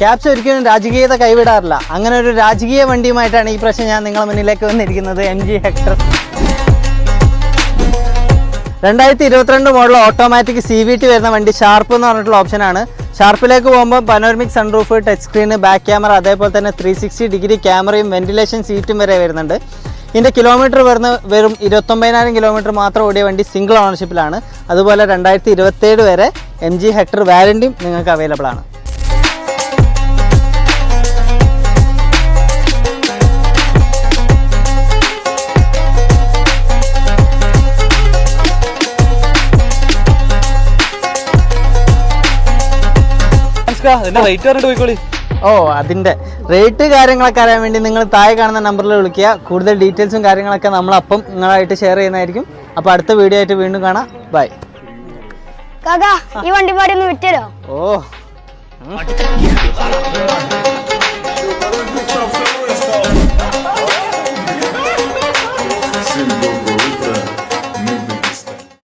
Caps ഒരിക്കലും രാജകീയത കൈവിടാറില്ല. അങ്ങനെ ഒരു രാജകീയ വണ്ടിയുമായിട്ടാണ് ഈ പ്രാവശ്യം ഞാൻ നിങ്ങളുടെ മുന്നിലേക്ക് വന്നിരിക്കുന്നത് എം ജി ഹെക്ടർ. രണ്ടായിരത്തി ഇരുപത്തിരണ്ട് model automatic C V T വരുന്ന വണ്ടി ഷാർപ്പ് എന്ന് പറഞ്ഞിട്ടുള്ള ഓപ്ഷനാണ് ഷാർപ്പിലേക്ക് പോകുമ്പോൾ panoramic sunroof touch screen back camera അതേപോലെ തന്നെ ത്രീ സിക്സ്റ്റി ഡിഗ്രി ക്യാമറയും വെന്റിലേഷൻ സീറ്റും വരെ വരുന്നുണ്ട്. ഇതിന്റെ കിലോമീറ്റർ വരുന്ന വെറും ഇരുപത്തൊമ്പതിനായിരം കിലോമീറ്റർ മാത്രം ഓടിയ വണ്ടി സിംഗിൾ ഓണർഷിപ്പിലാണ് അതുപോലെ രണ്ടായിരത്തി ഇരുപത്തേഴ് വരെ എം ജി ഹെക്ടർ വാരണ്ടിയും നിങ്ങൾക്ക് അവൈലബിൾ ആണ്. ഇതിന്റെ റേറ്റ് പറഞ്ഞിട്ട് പോയിക്കോളി. ഓ അതിന്റെ. റേറ്റ് കാര്യങ്ങളൊക്കെ അറിയാൻ വേണ്ടി നിങ്ങൾ താഴെ കാണുന്ന നമ്പറിൽ വിളിക്കുക. കൂടുതൽ ഡീറ്റെയിൽസും കാര്യങ്ങളൊക്കെ നമ്മൾ അപ്പം നിങ്ങളായിട്ട് ഷെയർ ചെയ്യുന്നതായിരിക്കും. അപ്പൊ അടുത്ത വീഡിയോ ആയിട്ട് വീണ്ടും കാണാം. ബൈ കാക്ക ഈ വണ്ടി പാടി ഒന്ന് വിറ്റരോ? ഓ.